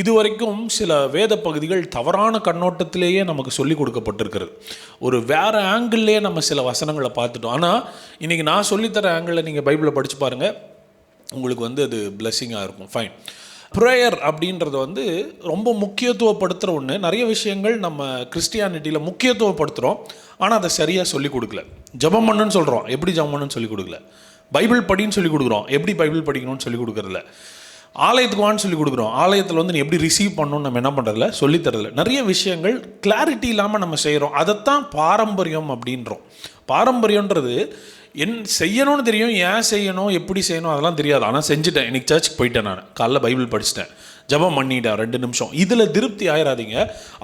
இதுவரைக்கும் சில வேத பகுதிகள் தவறான கண்ணோட்டத்திலேயே நமக்கு சொல்லி கொடுக்கப்பட்டிருக்கிறது. ஒரு வேறு ஆங்கிள்லேயே நம்ம சில வசனங்களை பார்த்துட்டோம். ஆனால் இன்றைக்கி நான் சொல்லித்தர ஆங்கிளில் நீங்கள் பைபிளை படித்து பாருங்கள் உங்களுக்கு வந்து அது பிளெஸ்ஸிங்காக இருக்கும். ஃபைன் ப்ரேயர் அப்படின்றத வந்து ரொம்ப முக்கியத்துவப்படுத்துகிற ஒன்று நிறைய விஷயங்கள் நம்ம கிறிஸ்டியானிட்டியில் முக்கியத்துவப்படுத்துகிறோம் ஆனால் அதை சரியாக சொல்லிக் கொடுக்கல. ஜபம் பண்ணுன்னு சொல்கிறோம் எப்படி ஜபம் பண்ணுன்னு சொல்லிக் கொடுக்கல? பைபிள் படின்னு சொல்லி கொடுக்குறோம். எப்படி பைபிள் படிக்கணும்னு சொல்லிக் கொடுக்குறதில்ல. ஆலயத்துக்கு வான்னு சொல்லி கொடுக்குறோம். ஆலயத்தில் வந்து நீ எப்படி ரிசீவ் பண்ணணும்னு நம்ம என்ன பண்ணுறதில்ல சொல்லித் நிறைய விஷயங்கள் கிளாரிட்டி இல்லாமல் நம்ம செய்கிறோம் அதைத்தான் பாரம்பரியம் அப்படின்றோம். பாரம்பரியன்றது என் செய்யணும்னு தெரியும் ஏன் செய்யணும் எப்படி செய்யணும் அதெல்லாம் தெரியாது. ஆனால் செஞ்சுட்டேன். இன்னைக்கு சர்ச்சுக்கு போயிட்டேன் நான். காலைல பைபிள் படிச்சிட்டேன். ஜபம் பண்ணிட்டார் ரெண்டு நிமிஷம். இதில் திருப்தி ஆயிடாதீங்க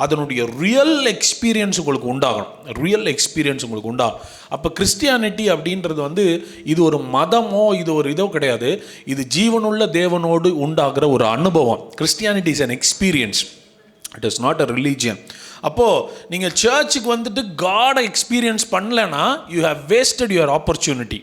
அதனுடைய ரியல் எக்ஸ்பீரியன்ஸ் உங்களுக்கு உண்டாகணும். ரியல் எக்ஸ்பீரியன்ஸ் உங்களுக்கு உண்டாகும். அப்போ கிறிஸ்டியானிட்டி அப்படின்றது வந்து இது ஒரு மதமோ இது ஒரு இதோ கிடையாது. இது ஜீவனுள்ள தேவனோடு உண்டாகிற ஒரு அனுபவம். Christianity is an experience it is not a religion அப்போது நீங்கள் சர்ச்சுக்கு வந்துட்டு காடை எக்ஸ்பீரியன்ஸ் பண்ணலைன்னா you have wasted your opportunity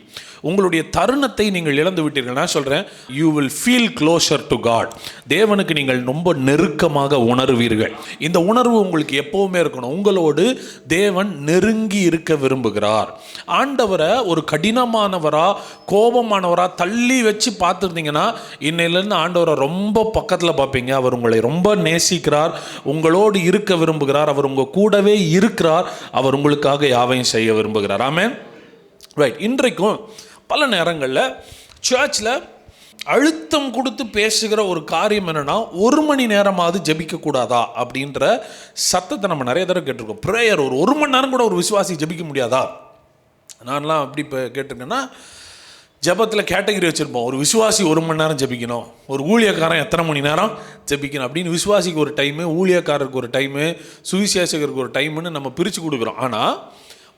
உங்களுடைய தருணத்தை நீங்கள் இழந்து விட்டீர்கள். நான் சொல்கிறேன் you will feel closer to God தேவனுக்கு நீங்கள் ரொம்ப நெருக்கமாக உணர்வீர்கள். இந்த உணர்வு உங்களுக்கு எப்போவுமே இருக்கணும். உங்களோடு தேவன் நெருங்கி இருக்க விரும்புகிறார். ஆண்டவரை ஒரு கடினமானவரா கோபமானவரா தள்ளி வச்சு பார்த்துருந்தீங்கன்னா இன்னையிலேருந்து ஆண்டவரை ரொம்ப பக்கத்தில் பார்ப்பீங்க. அவர் உங்களை ரொம்ப நேசிக்கிறார். உங்களோடு இருக்க விரும்புகிறார். அவர் உங்கள் கூடவே இருக்கிறார் அவர் உங்களுக்காக யாவையும் செய்ய விரும்புகிறார். ஆமென் ரைட் இன்றைக்கும் பல நேரங்களில் சர்ச்சில் அழுத்தம் கொடுத்து பேசுகிற ஒரு காரியம் என்னன்னா ஒரு மணி நேரமாவது ஜெபிக்க கூடாதா அப்படின்ற சத்தத்தை நம்ம நிறைய தடவை கேட்டிருக்கோம். ப்ரேயர் ஒரு ஒரு மணி நேரம் கூட ஒரு விசுவாசி ஜெபிக்க முடியாதா? நான்லாம் அப்படி இப்போ கேட்டிருக்கேன்னா ஜெபத்தில் கேட்டகரி வச்சுருப்போம். ஒரு விசுவாசி ஒரு மணி நேரம் ஜெபிக்கணும். ஒரு ஊழியக்காரன் எத்தனை மணி நேரம் ஜெபிக்கணும் அப்படின்னு விசுவாசிக்கு ஒரு டைமு ஊழியக்காரருக்கு ஒரு டைமு சுவிசேஷகருக்கு ஒரு டைமுன்னு நம்ம பிரித்து கொடுக்குறோம். ஆனால்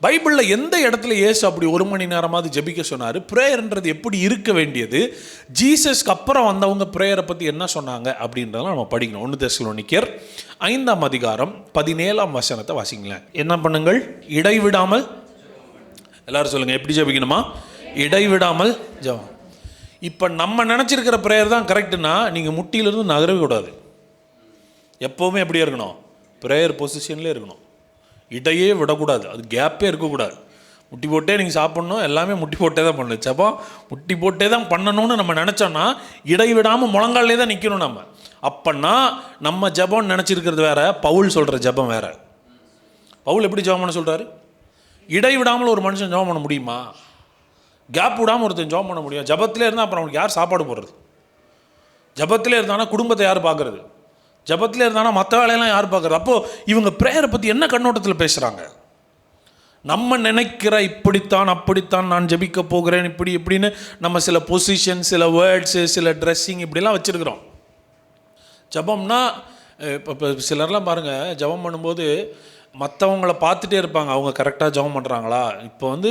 பைபிளில் எந்த இடத்துல ஏசு அப்படி ஒரு மணி நேரமாவது ஜெபிக்க சொன்னார்? ப்ரேயர்ன்றது எப்படி இருக்க வேண்டியது? ஜீசஸ்க்கு அப்புறம் வந்தவங்க ப்ரேயரை பற்றி என்ன சொன்னாங்க அப்படின்றதெல்லாம் நம்ம படிக்கணும். ஒன்று தெசலோனிக்கர் ஐந்தாம் அதிகாரம் பதினேழாம் வசனத்தை வாசிங்களேன். என்ன பண்ணுங்கள்? இடைவிடாமல் எல்லாரும் சொல்லுங்கள் எப்படி ஜெபிக்கணுமா? இடைவிடாமல் ஜெபம். இப்போ நம்ம நினச்சிருக்கிற ப்ரேயர் தான் கரெக்டுனா நீங்கள் முட்டியிலிருந்து நகரவே கூடாது. எப்போவுமே எப்படியே இருக்கணும்? ப்ரேயர் பொசிஷன்லேயே இருக்கணும். இடையே விடக்கூடாது. அது கேப்பே இருக்கக்கூடாது. முட்டி போட்டே நீங்கள் சாப்பிட்ணும். எல்லாமே முட்டி போட்டே தான் பண்ணணும். ஜெபம் முட்டி போட்டே தான் பண்ணணும்னு நம்ம நினச்சோன்னா இடைவிடாமல் முழங்காலே தான் நிற்கணும் நம்ம. அப்போன்னா நம்ம ஜெபம்னு நினச்சிருக்கிறது வேற பவுல் சொல்கிற ஜெபம் வேற. பவுல் எப்படி ஜெபம் பண்ண சொல்கிறாரு இடைவிடாமல் ஒரு மனுஷன் ஜெபம் பண்ண முடியுமா? கேப் விடாமல் ஒருத்தன் ஜெபம் பண்ண முடியும். ஜபத்திலே இருந்தால் அப்புறம் அவனுக்கு யார் சாப்பாடு போடுறது? ஜபத்திலே இருந்தானா குடும்பத்தை யார் பார்க்குறது? ஜபத்திலே இருந்தானா மற்ற வேலையெல்லாம் யார் பார்க்குறது? அப்போது இவங்க ப்ரேயரை பற்றி என்ன கண்ணோட்டத்தில் பேசுகிறாங்க நம்ம நினைக்கிற இப்படித்தான் அப்படித்தான் நான் ஜபிக்க போகிறேன் இப்படி இப்படின்னு நம்ம சில பொசிஷன் சில வேர்ட்ஸு சில ட்ரெஸ்ஸிங் இப்படிலாம் வச்சுருக்கிறோம். ஜபம்னா இப்போ இப்போ சிலர்லாம் பாருங்கள் ஜபம் பண்ணும்போது மற்றவங்கள பார்த்துட்டே இருப்பாங்க. அவங்க கரெக்டாக ஜபம் பண்ணுறாங்களா இப்போ வந்து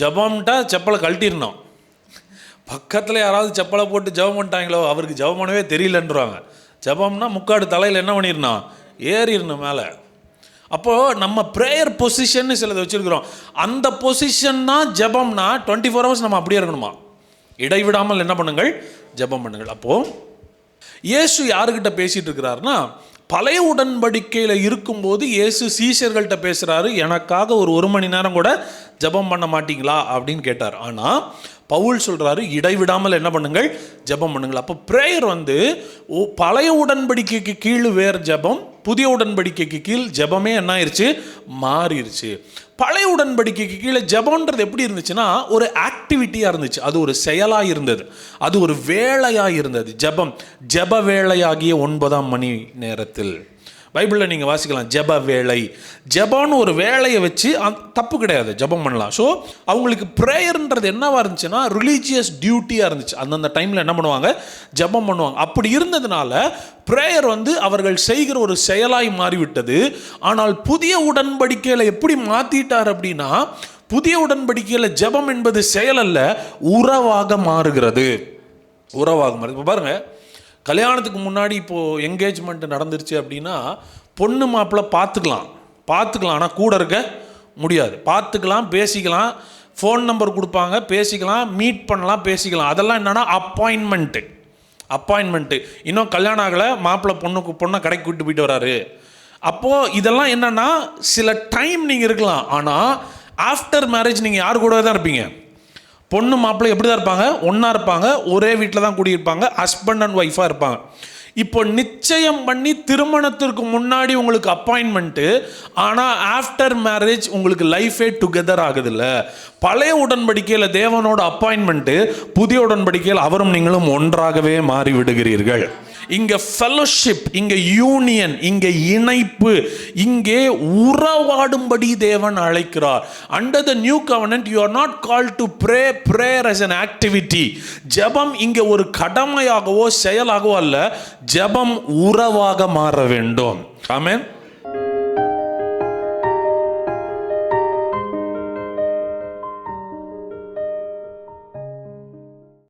ஜபம்ட்டா செப்பலை கழட்டிடணும். பக்கத்தில் யாராவது செப்பலை போட்டு ஜபம் பண்ணிட்டாங்களோ அவருக்கு ஜபம் பண்ணவே தெரியலன்றாங்க. ஜபம்னா முக்காடு தலையில் என்ன பண்ணிடணும்? ஏறிடணும் மேலே. அப்போது நம்ம ப்ரேயர் பொசிஷன்னு சிலதை வச்சுருக்கிறோம். அந்த பொசிஷன் தான் ஜபம்னா டுவெண்ட்டி ஃபோர் ஹவர்ஸ் நம்ம அப்படியே இருக்கணுமா? இடைவிடாமல் என்ன பண்ணுங்கள்? ஜெபம் பண்ணுங்கள். அப்போது இயேசு யாருக்கிட்ட பேசிகிட்டு இருக்கிறாருன்னா பழைய உடன்படிக்கையில் இருக்கும்போது இயேசு சீஷர்கள்ட்ட பேசுகிறாரு எனக்காக ஒரு ஒரு மணி நேரம் கூட ஜெபம் பண்ண மாட்டீங்களா? அப்படின்னு கேட்டார். ஆனால் பவுல் சொல்கிறாரு இடைவிடாமல் என்ன பண்ணுங்கள்? ஜெபம் பண்ணுங்கள். அப்போ ப்ரேயர் வந்து ஓ- பழைய உடன்படிக்கைக்கு கீழ் வேறு ஜெபம் புதிய உடன்படிக்கைக்கு கீழ் ஜெபமே என்ன ஆயிடுச்சு மாறிடுச்சு பழைய உடன்படிக்கைக்கு கீழே ஜெபம்ன்றது எப்படி இருந்துச்சுன்னா ஒரு ஆக்டிவிட்டியாக இருந்துச்சு. அது ஒரு செயலாக இருந்தது அது ஒரு வேலையாக இருந்தது ஜெபம் ஜெப வேலையாகிய ஒன்பதாம் மணி நேரத்தில். பைபிளில் நீங்கள் வாசிக்கலாம் ஜெப வேலை ஜெபம்னு ஒரு வேலையை வச்சு தப்பு கிடையாது ஜெபம் பண்ணலாம். ஸோ அவங்களுக்கு ப்ரேயர்ன்றது என்னவாக இருந்துச்சுன்னா ரிலீஜியஸ் டியூட்டியாக இருந்துச்சு. அந்தந்த டைமில் என்ன பண்ணுவாங்க? ஜெபம் பண்ணுவாங்க. அப்படி இருந்ததுனால ப்ரேயர் வந்து அவர்கள் செய்கிற ஒரு செயலாய் மாறிவிட்டது. ஆனால் புதிய உடன்படிக்கையில் எப்படி மாற்றிட்டார் அப்படின்னா புதிய உடன்படிக்கையில் ஜெபம் என்பது செயல் அல்ல உறவாக மாறுகிறது. உறவாக மாறுது. இப்போ பாருங்கள் கல்யாணத்துக்கு முன்னாடி இப்போது என்கேஜ்மெண்ட் நடந்துருச்சு அப்படின்னா பொண்ணு மாப்பிள்ளை பார்த்துக்கலாம். பார்த்துக்கலாம் ஆனால் கூட இருக்க முடியாது. பார்த்துக்கலாம் பேசிக்கலாம். ஃபோன் நம்பர் கொடுப்பாங்க பேசிக்கலாம் மீட் பண்ணலாம் பேசிக்கலாம். அதெல்லாம் என்னென்னா அப்பாயின்மெண்ட்டு அப்பாயின்மெண்ட்டு இன்னும் கல்யாணம் ஆகலை மாப்பிள்ளை பொண்ணுக்கு பொண்ணை கடைக்கு கூட்டு போயிட்டு வராரு. அப்போது இதெல்லாம் என்னென்னா சில டைம் நீங்கள் இருக்கலாம். ஆனால் ஆஃப்டர் மேரேஜ் நீங்கள் யார் கூடவே தான் இருப்பீங்க. பொண்ணு மாப்பிள்ளை எப்படி தான் இருப்பாங்க? ஒன்றா இருப்பாங்க ஒரே வீட்டில் தான் குடியிருப்பாங்க ஹஸ்பண்ட் அண்ட் ஒய்ஃபாக இருப்பாங்க. இப்போ நிச்சயம் பண்ணி திருமணத்திற்கு முன்னாடி உங்களுக்கு அப்பாயின்மெண்ட்டு ஆனால் ஆஃப்டர் மேரேஜ் உங்களுக்கு லைஃபே டுகெதர் ஆகுதுல்ல. பழைய உடன்படிக்கையில் தேவனோட அப்பாயின்மெண்ட்டு புதிய உடன்படிக்கையில் அவரும் நீங்களும் ஒன்றாகவே மாறி விடுகிறீர்கள் இங்கே ஃபெலோஷிப் இங்கே யூனியன் இங்கே இணைப்பு இங்கே உறவாடும்படி தேவன் அழைக்கிறார். Under the new covenant you are not called to pray prayer as an activity ஜெபம் இங்கே ஒரு கடமையாகவோ செயலாகவோ அல்ல ஜெபம் உறவாக மாற வேண்டும். ஆமேன்